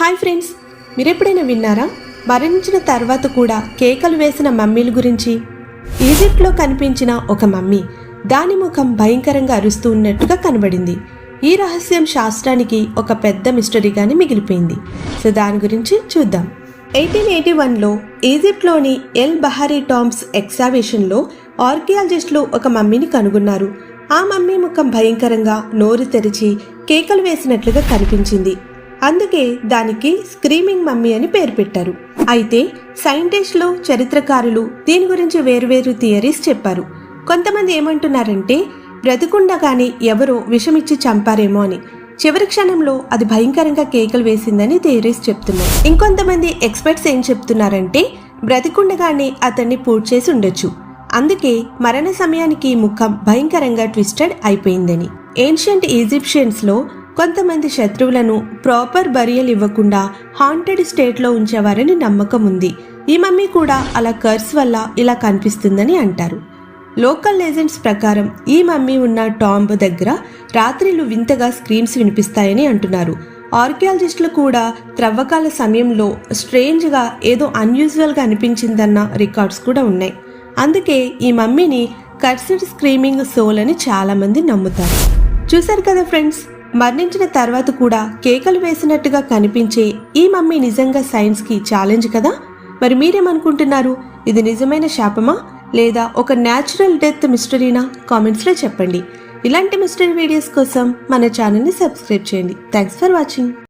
Hi friends మీరెప్పుడైనా విన్నారా? మరణించిన తర్వాత కూడా కేకలు వేసిన మమ్మీల గురించి? ఈజిప్ట్లో కనిపించిన ఒక మమ్మీ దాని ముఖం భయంకరంగా అరుస్తూ ఉన్నట్టుగా కనబడింది. ఈ రహస్యం శాస్త్రానికి ఒక పెద్ద మిస్టరీగానే మిగిలిపోయింది. సో దాని గురించి చూద్దాం. ఎయిటీన్ ఎయిటీ వన్లో ఈజిప్ట్లోని ఎల్ బహారీ టామ్స్ ఎక్సావేషన్లో ఆర్కియాలజిస్టులు ఒక మమ్మీని కనుగొన్నారు. ఆ మమ్మీ ముఖం భయంకరంగా నోరు తెరిచి కేకలు వేసినట్లుగా కనిపించింది. అందుకే దానికి స్క్రీమింగ్ మమ్మీ అని పేరు పెట్టారు. అయితే సైంటిస్టులు చరిత్రకారులు దీని గురించి వేరువేరు థియరీస్ చెప్పారు. కొంతమంది ఏమంటున్నారంటే బ్రతికుండగానే ఎవరో విషమిచ్చి చంపారేమో అని. చివరి క్షణంలో అది భయంకరంగా కేకలు వేసిందని థియరీస్ చెప్తున్నారు ఇంకొంతమంది ఎక్స్పర్ట్స్ ఏం చెప్తున్నారంటే బ్రతికుండగానే అతన్ని పూడ్ చేసి ఉండొచ్చు. అందుకే మరణ సమయానికి ముఖం భయంకరంగా ట్విస్టెడ్ అయిపోయిందని. ఏన్షియంట్ ఈజిప్షియన్స్లో కొంతమంది శత్రువులను ప్రాపర్ బరియల్ ఇవ్వకుండా హాంటెడ్ స్టేట్లో ఉంచేవారని నమ్మకం ఉంది. ఈ మమ్మీ కూడా అలా కర్స్ వల్ల ఇలా కనిపిస్తుందని అంటారు. లోకల్ లెజెండ్స్ ప్రకారం ఈ మమ్మీ ఉన్న టాంబ్ దగ్గర రాత్రిలు వింతగా స్క్రీమ్స్ వినిపిస్తాయని అంటున్నారు. ఆర్కియాలజిస్టులు కూడా త్రవ్వకాల సమయంలో స్ట్రేంజ్గా ఏదో అన్యూజువల్గా అనిపించిందన్న రికార్డ్స్ కూడా ఉన్నాయి. అందుకే ఈ మమ్మీని కర్సిడ్ స్క్రీమింగ్ సోల్ అని చాలామంది నమ్ముతారు. చూశారు కదా ఫ్రెండ్స్ మరణించిన తర్వాత కూడా కేకలు వేసినట్టుగా కనిపించే ఈ మమ్మీ నిజంగా సైన్స్కి ఛాలెంజ్ కదా? మరి మీరేమనుకుంటున్నారు? ఇది నిజమైన శాపమా? లేదా ఒక న్యాచురల్ డెత్ మిస్టరీనా కామెంట్స్లో చెప్పండి. ఇలాంటి మిస్టరీ వీడియోస్ కోసం మన ఛానల్ని సబ్స్క్రైబ్ చేయండి. Thanks for watching